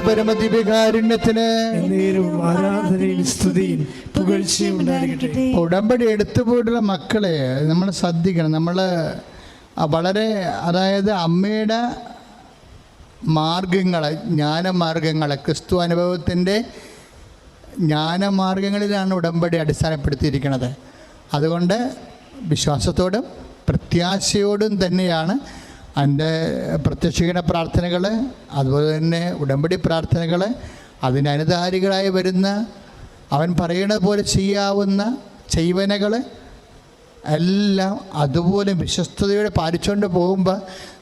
പരമദിവ്യകാരുണ്യത്തിന് നേരും ആരാധനയും സ്തുതിയും പുകഴ്ചയും ഉണ്ടായിരിക്കട്ടെ. ഉടമ്പടി എടുത്തു പോയിട്ടുള്ള മക്കളെ നമ്മൾ ശ്രദ്ധിക്കണം. നമ്മൾ വളരെ അതായത് അമ്മയുടെ മാർഗങ്ങളെ ജ്ഞാനമാർഗങ്ങളെ ക്രിസ്തു അനുഭവത്തിന്റെ ജ്ഞാനമാർഗങ്ങളിലാണ് ഉടമ്പടി അടിസ്ഥാനപ്പെടുത്തിയിരിക്കുന്നത്. അതുകൊണ്ട് വിശ്വാസത്തോടും പ്രത്യാശയോടും തന്നെയാണ് എന്റെ പ്രത്യക്ഷീകരണ പ്രാർത്ഥനകൾ അതുപോലെ തന്നെ ഉടമ്പടി പ്രാർത്ഥനകൾ അതിനനുധാരികളായി വരുന്ന അവൻ പറയുന്നത് പോലെ ചെയ്യാവുന്ന ചെയ്വനകൾ എല്ലാം അതുപോലെ വിശ്വസ്തയോടെ പാലിച്ചുകൊണ്ട് പോകുമ്പോൾ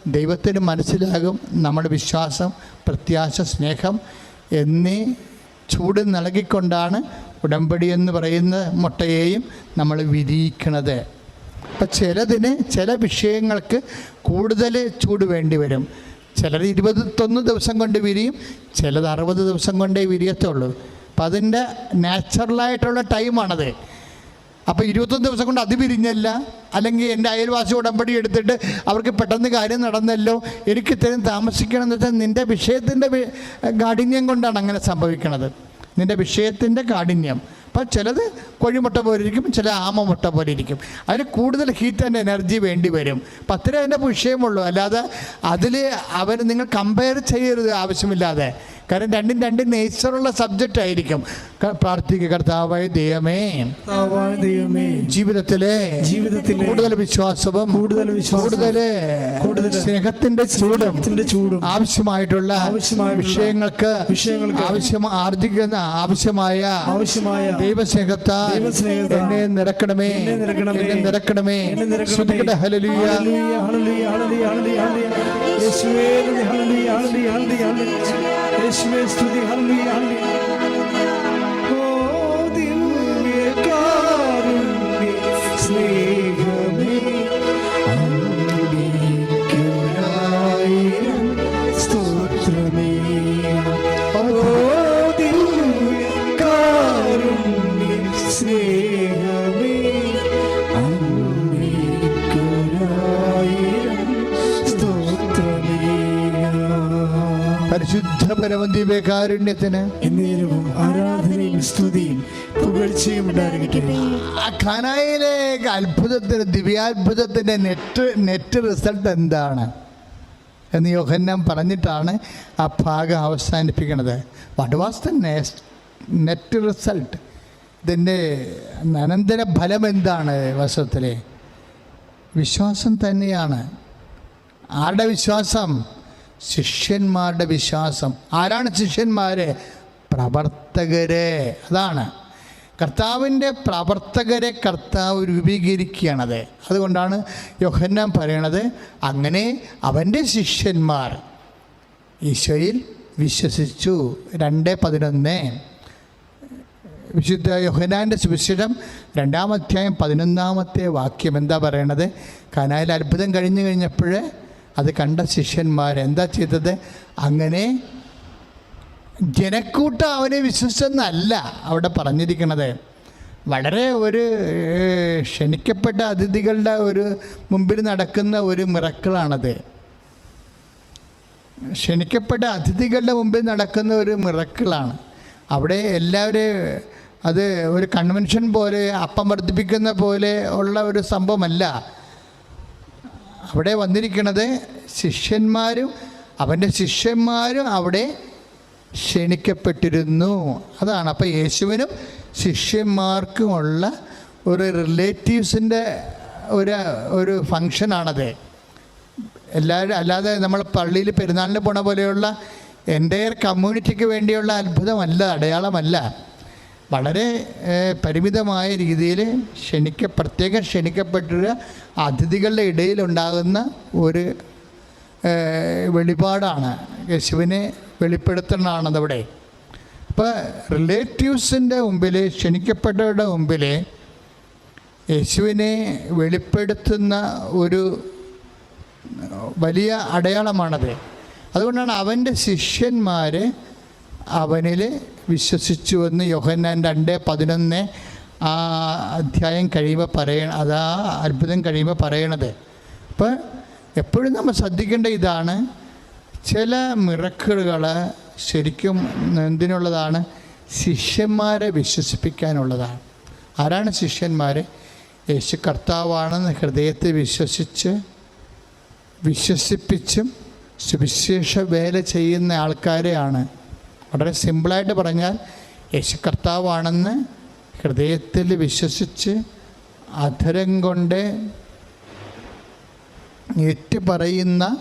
ദൈവത്തിന് മനസ്സിലാകും നമ്മുടെ വിശ്വാസം പ്രത്യാശ സ്നേഹം എന്നീ ചൂട് നൽകിക്കൊണ്ടാണ് ഉടമ്പടി എന്ന് പറയുന്ന മുട്ടയെയും നമ്മൾ വിരിയിക്കണത്. അപ്പം ചിലതിന് ചില വിഷയങ്ങൾക്ക് കൂടുതൽ ചൂട് വേണ്ടി വരും. ചിലർ ഇരുപത്തൊന്ന് ദിവസം കൊണ്ട് വിരിയും ചിലത് അറുപത് ദിവസം കൊണ്ടേ വിരിയത്തുള്ളൂ. അപ്പം അതിന്റെ നാച്ചുറലായിട്ടുള്ള ടൈമാണത്. അപ്പോൾ ഇരുപത്തൊന്ന് ദിവസം കൊണ്ട് അത് പിരിഞ്ഞല്ല അല്ലെങ്കിൽ എന്റെ അയൽവാസി ഉടമ്പടി എടുത്തിട്ട് അവർക്ക് പെട്ടെന്ന് കാര്യം നടന്നല്ലോ എനിക്ക് ഇത്രയും താമസിക്കണം എന്ന് വെച്ചാൽ നിന്റെ വിഷയത്തിന്റെ കാഠിന്യം കൊണ്ടാണ് അങ്ങനെ സംഭവിക്കണത്. നിന്റെ വിഷയത്തിന്റെ കാഠിന്യം അപ്പം ചിലത് കോഴിമുട്ട പോലെ ഇരിക്കും ചില ആമമുട്ട പോലെ ഇരിക്കും. അതിന് കൂടുതൽ ഹീറ്റ് ആൻഡ് എനർജി വേണ്ടി വരും. അപ്പം അത്രേ അതിന്റെ വിഷയമുള്ളൂ. അല്ലാതെ അതിൽ അവർ നിങ്ങൾ കമ്പയർ ചെയ്യരുത് ആവശ്യമില്ലാതെ. കാരണം രണ്ടും രണ്ടും നേച്ചറുള്ള സബ്ജക്റ്റ് ആയിരിക്കും. പ്രാർത്ഥിക്കുക കർത്താവായ ദൈവമേ. ദൈവമേ. ജീവിതത്തിലെ ജീവിതത്തിലെ കൂടുതൽ വിശ്വാസവും കൂടുതൽ കൂടുതൽ കൂടുതൽ സ്നേഹത്തിന്റെ ചൂടും ചൂടും ആവശ്യമായിട്ടുള്ള ആവശ്യമായ വിഷയങ്ങൾക്ക് വിഷയങ്ങൾക്ക് ആവശ്യം ആർജിക്കുന്ന ആവശ്യമായ ആവശ്യമായ ദൈവസ്നേഹത്ത എന്നെ നിറക്കണമേ. എന്നെ ഹല്ലേലൂയ, ഹല്ലേലൂയ, ഹല്ലേലൂയ, ഹല്ലേലൂയ, ഹല്ലേലൂയ. യേശുവേ സ്തുതി ഹല്ലേലൂയ, ഹല്ലേലൂയ. ഓ ദിവ്യകാരുണ്യ സ്നേഹമേ പരിശുദ്ധ പരമദിവ്യകാരുണ്യത്തിന് എന്നേരവും ആരാധനയും സ്തുതിയും പുകഴ്ചയും ഉണ്ടായിരിക്കട്ടെ. ആ ഖനായിലെ അത്ഭുതത്തിന് ദിവ്യാത്ഭുതത്തിന്റെ നെറ്റ് നെറ്റ് റിസൾട്ട് എന്താണ്? എന്ന് യോഹന്നം പറഞ്ഞിട്ടാണ് ആ ഭാഗം അവസാനിപ്പിക്കുന്നത് what was the net result ഇതിന്റെ അനന്തര ഫലം എന്താണ് വസ്തുത്തിലെ വിശ്വാസം തന്നെയാണ്. ആരുടെ വിശ്വാസം? ശിഷ്യന്മാരുടെ വിശ്വാസം. ആരാണ് ശിഷ്യന്മാർ പ്രവർത്തകരെ. അതാണ്. കർത്താവിന്റെ പ്രവർത്തകരെ കർത്താവ് രൂപീകരിക്കുകയാണത്. അതുകൊണ്ടാണ് യോഹന്നാൻ പറയണത് അങ്ങനെ അവന്റെ ശിഷ്യന്മാർ ഈശോയിൽ വിശ്വസിച്ചു. രണ്ട് പതിനൊന്ന്. വിശുദ്ധ യോഹനാന്റെ സുവിശേഷം രണ്ടാം അധ്യായം പതിനൊന്നാമത്തെ വാക്യം എന്താ പറയണത്? കനായിൽ അത്ഭുതം കഴിഞ്ഞു കഴിഞ്ഞപ്പോൾ അത് കണ്ട ശിഷ്യന്മാർ എന്താ ചെയ്തത്? അങ്ങനെ ജനക്കൂട്ടം അവനെ വിശ്വസിച്ചെന്നല്ല അവിടെ പറഞ്ഞിരിക്കണത്. വളരെ ഒരു ക്ഷണിക്കപ്പെട്ട അതിഥികളുടെ ഒരു മുമ്പിൽ നടക്കുന്ന ഒരു മിറക്കിളാണത്. ക്ഷണിക്കപ്പെട്ട അതിഥികളുടെ മുമ്പിൽ നടക്കുന്ന ഒരു മിറക്കിളാണ്. അവിടെ എല്ലാവരും അത് ഒരു കൺവെൻഷൻ പോലെ അപ്പം വർദ്ധിപ്പിക്കുന്ന പോലെ ഉള്ള ഒരു സംഭവമല്ല. അവിടെ വന്നിരിക്കുന്നത് ശിഷ്യന്മാരും അവന്റെ ശിഷ്യന്മാരും അവിടെ ക്ഷണിക്കപ്പെട്ടിരുന്നു. അതാണ്. അപ്പോൾ യേശുവിനും ശിഷ്യന്മാർക്കുമുള്ള ഒരു റിലേറ്റീവ്സിന്റെ ഒരു ഒരു ഫങ്ഷനാണത് എല്ലാവരും അല്ലാതെ നമ്മൾ പള്ളിയിൽ പെരുന്നാളിന് പോണ പോലെയുള്ള എന്റെ കമ്മ്യൂണിറ്റിക്ക് വേണ്ടിയുള്ള അത്ഭുതമല്ല അടയാളമല്ല. വളരെ പരിമിതമായ രീതിയിൽ ക്ഷണിക്ക പ്രത്യേകം ക്ഷണിക്കപ്പെട്ട അതിഥികളുടെ ഇടയിലുണ്ടാകുന്ന ഒരു വെളിപാടാണ്. യേശുവിനെ വെളിപ്പെടുത്തുന്നതാണതവിടെ. അപ്പോൾ റിലേറ്റീവ്സിന്റെ മുമ്പിൽ ക്ഷണിക്കപ്പെട്ടവരുടെ മുമ്പിൽ യേശുവിനെ വെളിപ്പെടുത്തുന്ന ഒരു വലിയ അടയാളമാണത്. അതുകൊണ്ടാണ് അവന്റെ ശിഷ്യന്മാർ അവനിൽ വിശ്വസിച്ചുവെന്ന് യോഹന്നാൻ രണ്ട് പതിനൊന്ന് ആ അധ്യായം കഴിയുമ്പോൾ പറയണ അതാ അത്ഭുതം കഴിയുമ്പോൾ പറയണത്. അപ്പം എപ്പോഴും നമ്മൾ ശ്രദ്ധിക്കേണ്ട ഇതാണ് ചില മിറക്കിളുകൾ ശരിക്കും എന്തിനുള്ളതാണ്? ശിഷ്യന്മാരെ വിശ്വസിപ്പിക്കാനുള്ളതാണ്. ആരാണ് ശിഷ്യന്മാർ യേശു കർത്താവാണെന്ന് ഹൃദയത്തെ വിശ്വസിച്ച് വിശ്വസിപ്പിച്ചും സുവിശേഷ വേല ചെയ്യുന്ന ആൾക്കാരെയാണ് വളരെ സിമ്പിളായിട്ട് പറഞ്ഞാൽ യേശു കർത്താവാണെന്ന് ഹൃദയത്തിൽ വിശ്വസിച്ച് അധരം കൊണ്ട് ഏറ്റു പറയുന്ന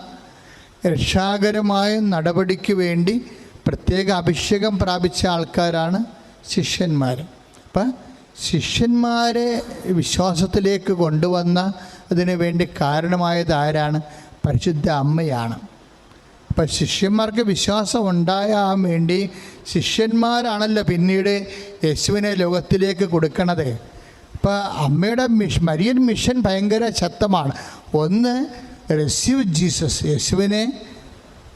രക്ഷാകരമായ നടപടിക്ക് വേണ്ടി പ്രത്യേക അഭിഷേകം പ്രാപിച്ച ആൾക്കാരാണ് ശിഷ്യന്മാർ. അപ്പം ശിഷ്യന്മാരെ വിശ്വാസത്തിലേക്ക് കൊണ്ടുവന്ന അതിനു വേണ്ടി കാരണമായത് ആരാണ്? പരിശുദ്ധ അമ്മയാണ്. അപ്പം ശിഷ്യന്മാർക്ക് വിശ്വാസം ഉണ്ടായാൻ വേണ്ടി ശിഷ്യന്മാരാണല്ലോ പിന്നീട് യേശുവിനെ ലോകത്തിലേക്ക് കൊടുക്കണത്. അപ്പോൾ അമ്മയുടെ മിഷ് മരിയൻ മിഷൻ ഭയങ്കര ശക്തമാണ്. ഒന്ന് റെസ്യൂ ജീസസ് യേശുവിനെ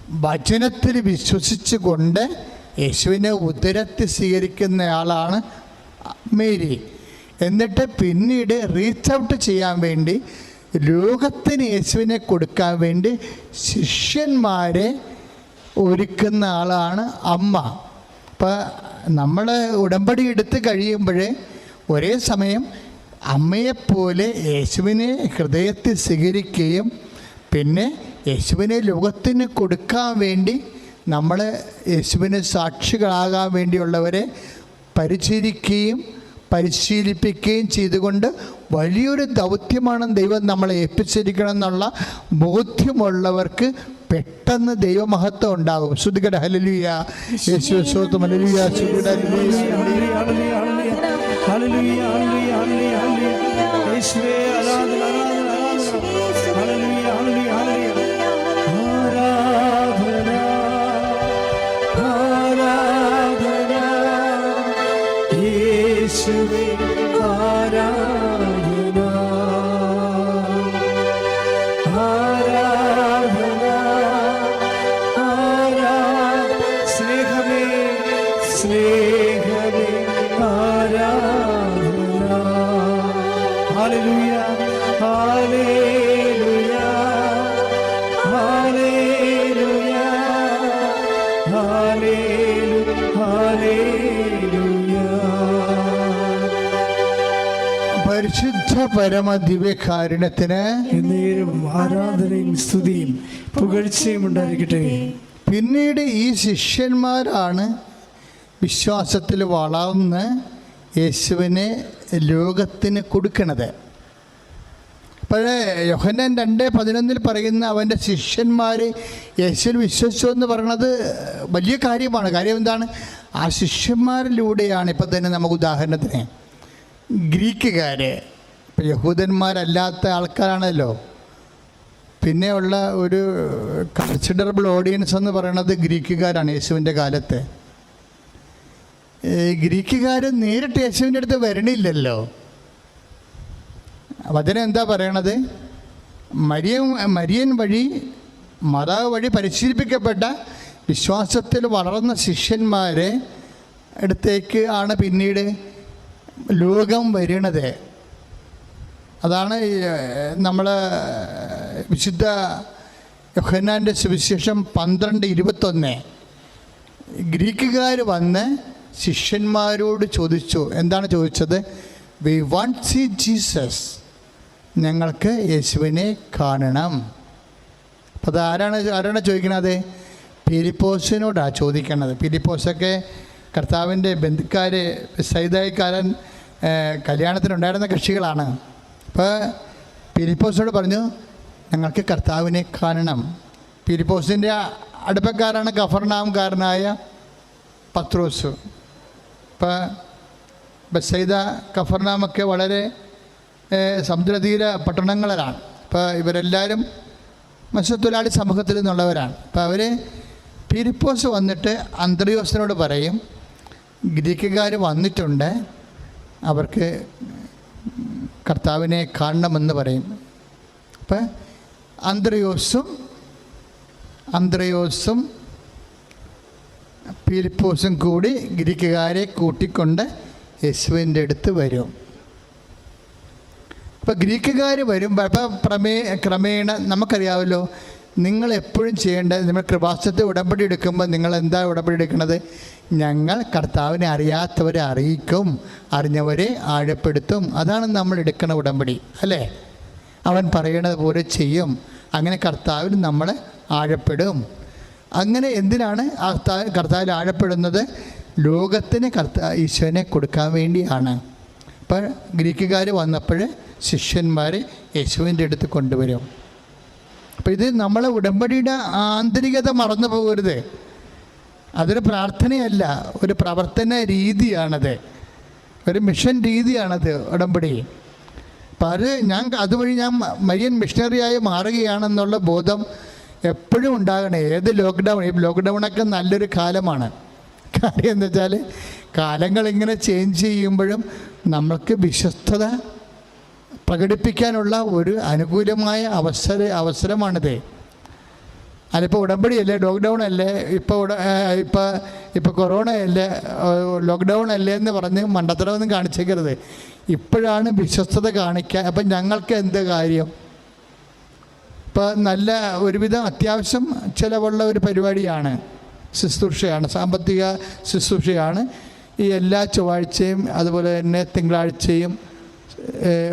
വചനത്തിൽ വിശ്വസിച്ച് കൊണ്ട് യേശുവിനെ ഉദരത്തിൽ സ്വീകരിക്കുന്നയാളാണ് മേരി. എന്നിട്ട് പിന്നീട് റീച്ച് ഔട്ട് ചെയ്യാൻ വേണ്ടി ലോകത്തിന് യേശുവിനെ കൊടുക്കാൻ വേണ്ടി ശിഷ്യന്മാരെ ഒരുക്കുന്ന ആളാണ് അമ്മ. അപ്പം നമ്മൾ ഉടമ്പടി എടുത്ത് കഴിയുമ്പോഴേ ഒരേ സമയം അമ്മയെപ്പോലെ യേശുവിനെ ഹൃദയത്തിൽ സ്വീകരിക്കുകയും പിന്നെ യേശുവിനെ ലോകത്തിന് കൊടുക്കാൻ വേണ്ടി നമ്മൾ യേശുവിന് സാക്ഷികളാകാൻ വേണ്ടിയുള്ളവരെ പരിചരിക്കുകയും പരിശീലിപ്പിക്കുകയും ചെയ്തുകൊണ്ട് വലിയൊരു ദൗത്യമാണ് ദൈവം നമ്മളെ ഏൽപ്പിച്ചിരിക്കണം എന്നുള്ള ബോധ്യമുള്ളവർക്ക് പെട്ടെന്ന് ദൈവമഹത്വം ഉണ്ടാകും. ശ്രുതികട ഹലലുയ യേശു സ്വത്തും. പരമ ദിവ്യകാരുണ്യത്തിന് എന്നേരും ആരാധനയും സ്തുതിയും പുകഴ്ചയും ഉണ്ടായിരിക്കട്ടെ. പിന്നീട് ഈ ശിഷ്യന്മാരാണ് വിശ്വാസത്തിൽ വളർന്ന് യേശുവിനെ ലോകത്തിന് കൊടുക്കണത്. അപ്പോഴേ യോഹന്നാൻ രണ്ട് പതിനൊന്നിൽ പറയുന്ന അവന്റെ ശിഷ്യന്മാർ യേശുവിൽ വിശ്വസിച്ചു എന്ന് പറയണത് വലിയ കാര്യമാണ്. കാര്യം എന്താണ്? ആ ശിഷ്യന്മാരിലൂടെയാണ് ഇപ്പം തന്നെ നമുക്ക് ഉദാഹരണത്തിന് ഗ്രീക്കുകാർ യഹൂദന്മാരല്ലാത്ത ആൾക്കാരാണല്ലോ. പിന്നെയുള്ള ഒരു കൺസിഡറബിൾ ഓഡിയൻസ് എന്ന് പറയുന്നത് ഗ്രീക്കുകാരാണ് യേശുവിന്റെ കാലത്തെ. ഗ്രീക്കുകാർ നേരിട്ട് യേശുവിന്റെ അടുത്ത് വരണില്ലല്ലോ. വചനം എന്താ പറയണത്? മരിയൻ മരിയൻ വഴി മാതാവ് വഴി പരിശീലിപ്പിക്കപ്പെട്ട വിശ്വാസത്തിൽ വളർന്ന ശിഷ്യന്മാരെ അടുത്തേക്ക് ആണ് പിന്നീട് ലോകം വരണത്. അതാണ് ഈ നമ്മൾ വിശുദ്ധ യോഹന്നാന്റെ സുവിശേഷം പന്ത്രണ്ട് ഇരുപത്തൊന്ന്. ഗ്രീക്കുകാർ വന്ന് ശിഷ്യന്മാരോട് ചോദിച്ചു എന്താണ് ചോദിച്ചത്? വി വാണ്ട് സി ജീസസ് ഞങ്ങൾക്ക് യേശുവിനെ കാണണം. അപ്പോൾ അത് ആരാണ് ആരാണ് ചോദിക്കണത്? പീലിപ്പോസിനോടാണ് ചോദിക്കണത്. പിരിപ്പോസൊക്കെ കർത്താവിന്റെ ബന്ധുക്കാർ സൈതായിക്കാരൻ കല്യാണത്തിനുണ്ടായിരുന്ന കക്ഷികളാണ്. അപ്പോൾ പിലിപ്പോസോട് പറഞ്ഞു ഞങ്ങൾക്ക് കർത്താവിനെ കാണണം. പിലിപ്പോസിന്റെ അടുപ്പക്കാരാണ് കഫർനാംകാരനായ പത്രോസ്. ഇപ്പോൾ ബസൈദ കഫർനാമൊക്കെ വളരെ സമുദ്രതീര പട്ടണങ്ങളിലാണ് ഇപ്പോൾ ഇവരെല്ലാവരും മത്സ്യത്തൊഴിലാളി സമൂഹത്തിൽ നിന്നുള്ളവരാണ്. അപ്പോൾ അവർ പിരിപ്പോസ് വന്നിട്ട് അന്ത്രയോസിനോട് പറയും ഗ്രീക്കുകാർ വന്നിട്ടുണ്ട് അവർക്ക് കർത്താവിനെ കാണണമെന്ന് പറയും. അപ്പം അന്ത്രയോസും അന്ത്രയോസും പീലിപ്പോസും കൂടി ഗ്രീക്കുകാരെ കൂട്ടിക്കൊണ്ട് യേശുവിന്റെ അടുത്ത് വരും. അപ്പോൾ ഗ്രീക്കുകാർ വരുമ്പോൾ അപ്പം പ്രമേ ക്രമേണ നമുക്കറിയാമല്ലോ നിങ്ങൾ എപ്പോഴും ചെയ്യേണ്ടത് നിങ്ങൾ കൃപാസത്തെ ഉടമ്പടി എടുക്കുമ്പോൾ നിങ്ങൾ എന്താ ഉടമ്പടി എടുക്കുന്നത്? ഞങ്ങൾ കർത്താവിനെ അറിയാത്തവരെ അറിയിക്കും അറിഞ്ഞവരെ ആഴപ്പെടുത്തും. അതാണ് നമ്മൾ എടുക്കുന്ന ഉടമ്പടി അല്ലേ? അവൻ പറയണത് പോലെ ചെയ്യും. അങ്ങനെ കർത്താവിൽ നമ്മൾ ആഴപ്പെടും. അങ്ങനെ എന്തിനാണ് കർത്താവ് കർത്താവിൽ ആഴപ്പെടുന്നത്? ലോകത്തിന് കർത്താ ഈശ്വരനെ കൊടുക്കാൻ വേണ്ടിയാണ്. അപ്പോൾ ഗ്രീക്കുകാർ വന്നപ്പോൾ ശിഷ്യന്മാർ യേശുവിന്റെ അടുത്ത് കൊണ്ടുവരും. അപ്പോൾ ഇത് നമ്മളെ ഉടമ്പടിയുടെ ആന്തരികത മറന്നു പോകരുത്. അതൊരു പ്രാർത്ഥനയല്ല ഒരു പ്രവർത്തന രീതിയാണത്. ഒരു മിഷൻ രീതിയാണത് ഉടമ്പടി. അപ്പം അത് ഞാൻ അതുവഴി ഞാൻ മരിയൻ മിഷണറിയായി മാറുകയാണെന്നുള്ള ബോധം എപ്പോഴും ഉണ്ടാകണേ. ഏത് ലോക്ക്ഡൗൺ ഈ ലോക്ക്ഡൗണൊക്കെ നല്ലൊരു കാലമാണ്. കാര്യം എന്താ വെച്ചാൽ കാലങ്ങൾ ഇങ്ങനെ ചേഞ്ച് ചെയ്യുമ്പോഴും നമ്മൾക്ക് വിശ്വസ്തത പ്രകടിപ്പിക്കാനുള്ള ഒരു അനുകൂലമായ അവസര അവസരമാണിത്. അതിപ്പോൾ ഉടമ്പടിയല്ലേ ലോക്ക്ഡൗൺ അല്ലേ ഇപ്പോൾ ഉട ഇപ്പോൾ ഇപ്പോൾ കൊറോണ അല്ലേ ലോക്ക്ഡൗൺ അല്ലേ എന്ന് പറഞ്ഞ് മണ്ടത്തരമൊന്നും കാണിച്ചേക്കരുത്. ഇപ്പോഴാണ് വിശ്വസ്തത കാണിക്കുക അപ്പം ഞങ്ങൾക്ക് എന്ത് കാര്യം? ഇപ്പോൾ നല്ല ഒരുവിധം അത്യാവശ്യം ചിലവുള്ള ഒരു പരിപാടിയാണ് ശുശ്രൂഷയാണ് സാമ്പത്തിക ശുശ്രൂഷയാണ്. ഈ എല്ലാ ചൊവ്വാഴ്ചയും അതുപോലെ തന്നെ തിങ്കളാഴ്ചയും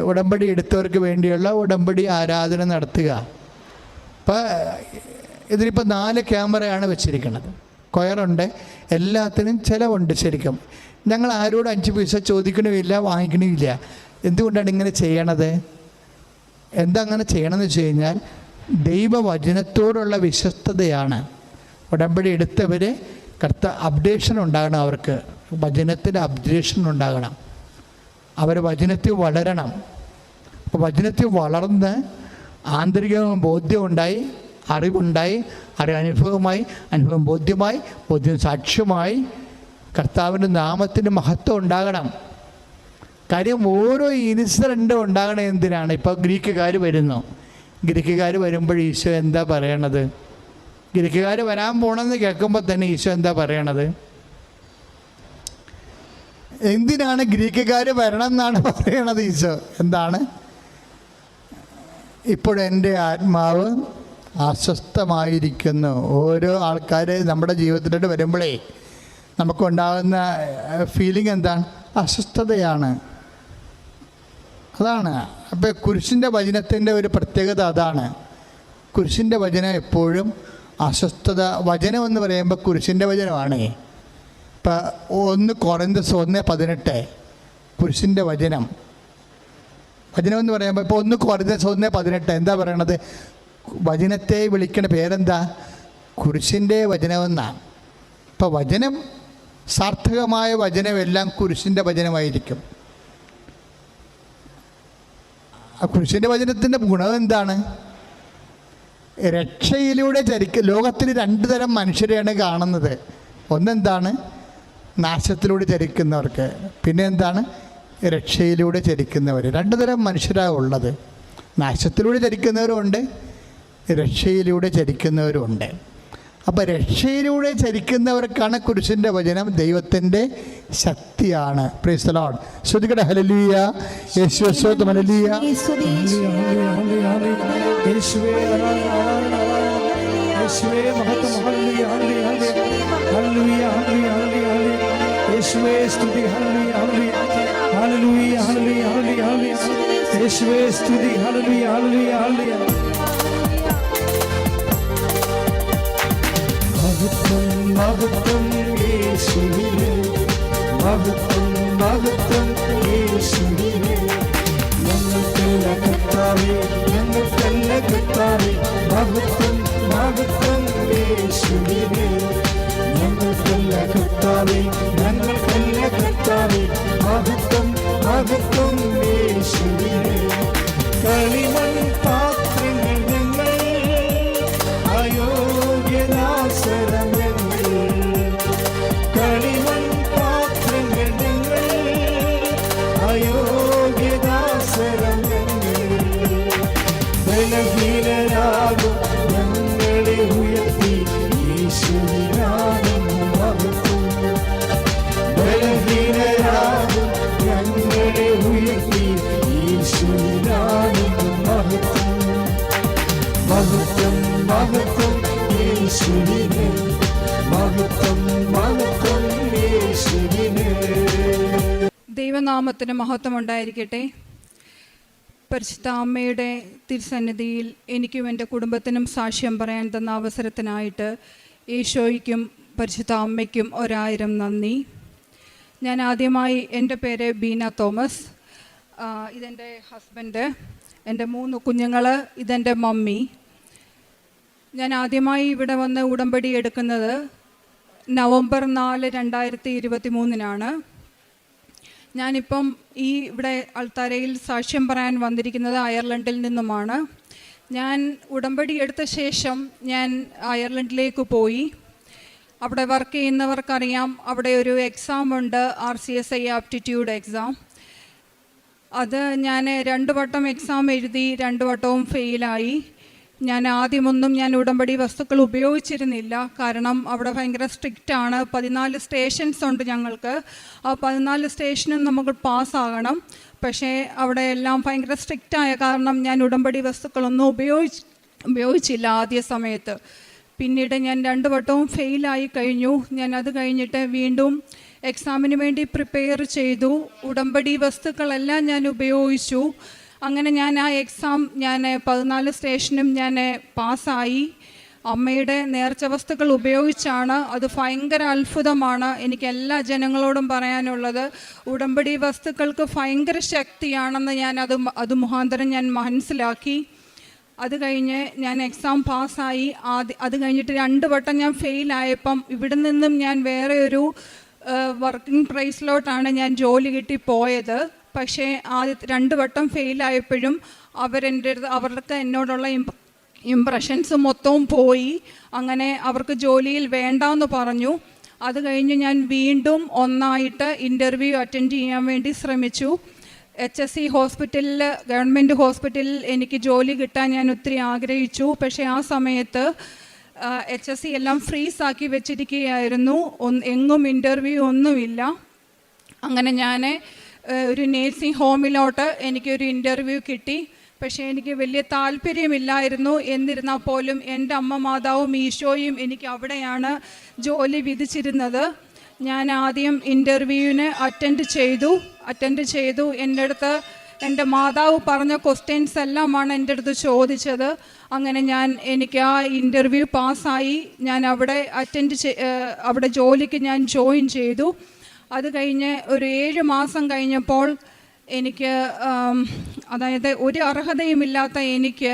ഉടമ്പടി എടുത്തവർക്ക് വേണ്ടിയുള്ള ഉടമ്പടി ആരാധന നടത്തുക. അപ്പോൾ ഇതിലിപ്പോൾ നാല് ക്യാമറയാണ് വെച്ചിരിക്കുന്നത് കൊയറുണ്ട് എല്ലാത്തിനും ചിലവുണ്ട് ശരിക്കും. ഞങ്ങൾ ആരോടും അഞ്ച് പൈസ ചോദിക്കണമില്ല വാങ്ങിക്കണമില്ല. എന്തുകൊണ്ടാണ് ഇങ്ങനെ ചെയ്യണത്? എന്താ അങ്ങനെ ചെയ്യണമെന്ന് വെച്ച് കഴിഞ്ഞാൽ ദൈവവചനത്തോടുള്ള വിശ്വസ്തതയാണ്. ഉടമ്പടി എടുത്തവർ കർത്ത അപ്ഡേഷൻ ഉണ്ടാകണം അവർക്ക്. വചനത്തിന്റെ അപ്ഡേഷൻ ഉണ്ടാകണം. അവർ വചനത്തിൽ വളരണം. അപ്പോൾ വചനത്തിൽ വളർന്ന് ആന്തരിക ബോധ്യം ഉണ്ടായി അറിവുണ്ടായി അറിവ് അനുഭവമായി അനുഭവം ബോധ്യമായി ബോധ്യം സാക്ഷ്യമായി കർത്താവിന്റെ നാമത്തിന് മഹത്വം ഉണ്ടാകണം. കാര്യം ഓരോ ഇൻസിഡന്റും ഉണ്ടാകണം എന്തിനാണ്? ഇപ്പോൾ ഗ്രീക്കുകാർ വരുന്നു. ഗ്രീക്കുകാർ വരുമ്പോൾ ഈശോ എന്താ പറയണത്? ഗ്രീക്കുകാർ വരാൻ പോണെന്ന് കേൾക്കുമ്പോൾ തന്നെ ഈശോ എന്താ പറയണത്? എന്തിനാണ് ഗ്രീക്കുകാർ വരണം എന്നാണ് പറയണത് ഈശോ? എന്താണ്? ഇപ്പോഴെന്റെ ആത്മാവ് അസ്വസ്ഥമായിരിക്കുന്നു. ഓരോ ആൾക്കാർ നമ്മുടെ ജീവിതത്തിലോട്ട് വരുമ്പോഴേ നമുക്കുണ്ടാകുന്ന ഫീലിംഗ് എന്താണ്? അസ്വസ്ഥതയാണ്. അതാണ്. അപ്പോൾ കുരിശിന്റെ വചനത്തിന്റെ ഒരു പ്രത്യേകത അതാണ്. കുരിശിന്റെ വചനം എപ്പോഴും അസ്വസ്ഥത വചനം എന്ന് പറയുമ്പോൾ കുരിശിന്റെ വചനമാണ്. ഇപ്പം ഒന്ന് കുറഞ്ഞ ഒന്ന് പതിനെട്ട്. പുരുഷന്റെ വചനം. വചനം എന്ന് പറയുമ്പോൾ ഇപ്പോൾ ഒന്ന് കുറഞ്ഞ ഒന്ന് പതിനെട്ട്. എന്താ പറയണത്? വചനത്തെ വിളിക്കുന്ന പേരെന്താ? കുരിശിന്റെ വചനമെന്നാണ്. ഇപ്പോൾ വചനം സാർത്ഥകമായ വചനമെല്ലാം കുരിശിന്റെ വചനമായിരിക്കും. ആ കുരിശിന്റെ വചനത്തിന്റെ ഗുണം എന്താണ്? രക്ഷയിലൂടെ ചരിക്ക ലോകത്തിൽ രണ്ട് തരം മനുഷ്യരെയാണ് കാണുന്നത്. ഒന്നെന്താണ്? നാശത്തിലൂടെ ചരിക്കുന്നവർക്ക്. പിന്നെ എന്താണ്? രക്ഷയിലൂടെ ചരിക്കുന്നവർ രണ്ട് തരം മനുഷ്യരാണ് ഉള്ളത്. നാശത്തിലൂടെ ചരിക്കുന്നവരുമുണ്ട് രക്ഷയിലൂടെ ചരിക്കുന്നവരുമുണ്ട്. അപ്പോൾ രക്ഷയിലൂടെ ചരിക്കുന്നവർക്കാണ് കുരിശിന്റെ വചനം. ദൈവത്തിന്റെ ശക്തിയാണ്. പ്രീസ്തലോൺ ശ്രുതികട ഹലലിയ യേശു ഹലലിയ യേശുവേ മഹത്വം ഹല്ലേലൂയ. ഹല്ലേലൂയ ഹല്ലേലൂയ. ഹല്ലേലൂയ ഹല്ലേലൂയ. യേശുവേ സ്തുതി ഹല്ലേലൂയ ഹല്ലേലൂയ ഹല്ലേലൂയ ഹല്ലേലൂയ ഹല്ലേലൂയ യേശുവേ സ്തുതി ഹല്ലേലൂയ ഹല്ലേലൂയ ഹല്ലേലൂയ മഹത്വം മഹത്വം യേശുവിനെ മഹത്വം മഹത്വം യേശുവിനെ ഞങ്ങൾക്കല്ല കർത്താവേ ഞങ്ങൾക്കല്ല കർത്താവേ മഹത്വം മഹത്വം യേശുവിനെ ഞങ്ങൾക്കല്ല കർത്താവേ ഞങ്ങൾക്കല്ല കർത്താവേ മഹത്വം മഹത്വം കളിമൺ പാത്രങ്ങൾ മഹത്വം യേശുവിന് ദൈവനാമത്തിന് മഹത്വം ഉണ്ടായിരിക്കട്ടെ പരിശുദ്ധ അമ്മയുടെ തിരുസന്നിധിയിൽ എനിക്കും എന്റെ കുടുംബത്തിനും സാക്ഷ്യം പറയാൻ തന്ന അവസരത്തിനായിട്ട് ഈശോയ്ക്കും പരിശുദ്ധ അമ്മയ്ക്കും ഒരായിരം നന്ദി. ഞാൻ ആദ്യമായി എന്റെ പേര് ബീന തോമസ്. ഇതെന്റെ ഹസ്ബൻഡ്. എന്റെ മൂന്ന് കുഞ്ഞുങ്ങൾ ഇതെന്റെ മമ്മി. ഞാൻ ആദ്യമായി ഇവിടെ വന്ന് ഉടമ്പടി എടുക്കുന്നത് നവംബർ നാല് രണ്ടായിരത്തി ഇരുപത്തി മൂന്നിനാണ് ഞാനിപ്പം ഈ ഇവിടെ അൾത്താരയിൽ സാക്ഷ്യം പറയാൻ വന്നിരിക്കുന്നത് അയർലൻഡിൽ നിന്നുമാണ്. ഞാൻ ഉടമ്പടി എടുത്ത ശേഷം ഞാൻ അയർലൻഡിലേക്ക് പോയി. അവിടെ വർക്ക് ചെയ്യുന്നവർക്കറിയാം അവിടെ ഒരു എക്സാം ഉണ്ട് R C S I aptitude exam അത് ഞാൻ രണ്ട് വട്ടം എക്സാം എഴുതി രണ്ട് വട്ടവും ഫെയിലായി ഞാൻ ആദ്യമൊന്നും ഞാൻ ഉടമ്പടി വസ്തുക്കൾ ഉപയോഗിച്ചിരുന്നില്ല. കാരണം അവിടെ ഭയങ്കര സ്ട്രിക്റ്റ് ആണ്. പതിനാല് സ്റ്റേഷൻസ് ഉണ്ട് ഞങ്ങൾക്ക്. ആ പതിനാല് സ്റ്റേഷനും നമുക്ക് പാസ്സാകണം പക്ഷേ അവിടെ എല്ലാം ഭയങ്കര സ്ട്രിക്റ്റ് ആയ കാരണം ഞാൻ ഉടമ്പടി വസ്തുക്കളൊന്നും ഉപയോഗിച്ച് ഉപയോഗിച്ചില്ല ആദ്യ സമയത്ത്. പിന്നീട് ഞാൻ രണ്ട് വട്ടവും ഫെയിലായി കഴിഞ്ഞു. ഞാൻ അത് കഴിഞ്ഞിട്ട് വീണ്ടും എക്സാമിന് വേണ്ടി പ്രിപ്പയർ ചെയ്തു. ഉടമ്പടി വസ്തുക്കളെല്ലാം ഞാൻ ഉപയോഗിച്ചു. അങ്ങനെ ഞാൻ ആ എക്സാം ഞാൻ പതിനാല് സ്റ്റേഷനും ഞാൻ പാസ്സായി അമ്മയുടെ നേർച്ച വസ്തുക്കൾ ഉപയോഗിച്ചാണ് അത് ഭയങ്കര അത്ഭുതമാണ് എനിക്ക് എല്ലാ ജനങ്ങളോടും പറയാനുള്ളത്. ഉടമ്പടി വസ്തുക്കൾക്ക് ഭയങ്കര ശക്തിയാണെന്ന് ഞാൻ അത് അത് മുഖാന്തരം ഞാൻ മനസ്സിലാക്കി. അത് കഴിഞ്ഞ് ഞാൻ എക്സാം പാസ്സായി ആദ്യ അത് കഴിഞ്ഞിട്ട് രണ്ട് വട്ടം ഞാൻ ഫെയിലായപ്പം ഇവിടെ നിന്നും ഞാൻ വേറെ ഒരു വർക്കിംഗ് പ്രൈസിലോട്ടാണ് ഞാൻ ജോലി കിട്ടി പോയത്. പക്ഷേ ആദ്യ രണ്ട് വട്ടം ഫെയിലായപ്പോഴും അവരെന്റെ അടുത്ത് അവർക്ക് എന്നോടുള്ള ഇംപ്രഷൻസ് മൊത്തവും പോയി. അങ്ങനെ അവർക്ക് ജോലിയിൽ വേണ്ടാന്ന് പറഞ്ഞു. അത് കഴിഞ്ഞ് ഞാൻ വീണ്ടും ഒന്നായിട്ട് ഇന്റർവ്യൂ അറ്റൻഡ് ചെയ്യാൻ വേണ്ടി ശ്രമിച്ചു. എച്ച് എസ് സി ഹോസ്പിറ്റലിൽ ഗവൺമെന്റ് ഹോസ്പിറ്റലിൽ എനിക്ക് ജോലി കിട്ടാൻ ഞാൻ ഒത്തിരി ആഗ്രഹിച്ചു. പക്ഷേ ആ സമയത്ത് എച്ച് എസ് സി എല്ലാം ഫ്രീസാക്കി വെച്ചിരിക്കുകയായിരുന്നു. എങ്ങും ഇന്റർവ്യൂ ഒന്നുമില്ല. അങ്ങനെ ഞാൻ ഒരു നേഴ്സിംഗ് ഹോമിലോട്ട് എനിക്കൊരു ഇന്റർവ്യൂ കിട്ടി. പക്ഷേ എനിക്ക് വലിയ താല്പര്യമില്ലായിരുന്നു. എന്നിരുന്നാൽ പോലും എന്റെ അമ്മ മാതാവും ഈശോയും എനിക്ക് അവിടെയാണ് ജോലി വിധിച്ചിരുന്നത്. ഞാൻ ആദ്യം ഇന്റർവ്യൂവിന് അറ്റൻഡ് ചെയ്തു. അറ്റൻഡ് ചെയ്തു. എന്റെ അടുത്ത് എന്റെ മാതാവ് പറഞ്ഞ ക്വസ്റ്റ്യൻസ് എല്ലാമാണ് എന്റെ അടുത്ത് ചോദിച്ചത്. അങ്ങനെ ഞാൻ എനിക്ക് ആ ഇന്റർവ്യൂ പാസ്സായി ഞാൻ അവിടെ അറ്റൻഡ് അവിടെ ജോലിക്ക് ഞാൻ ജോയിൻ ചെയ്തു. അത് കഴിഞ്ഞ് ഒരു ഏഴ് മാസം കഴിഞ്ഞപ്പോൾ എനിക്ക് അതായത് ഒരു അർഹതയുമില്ലാത്ത എനിക്ക്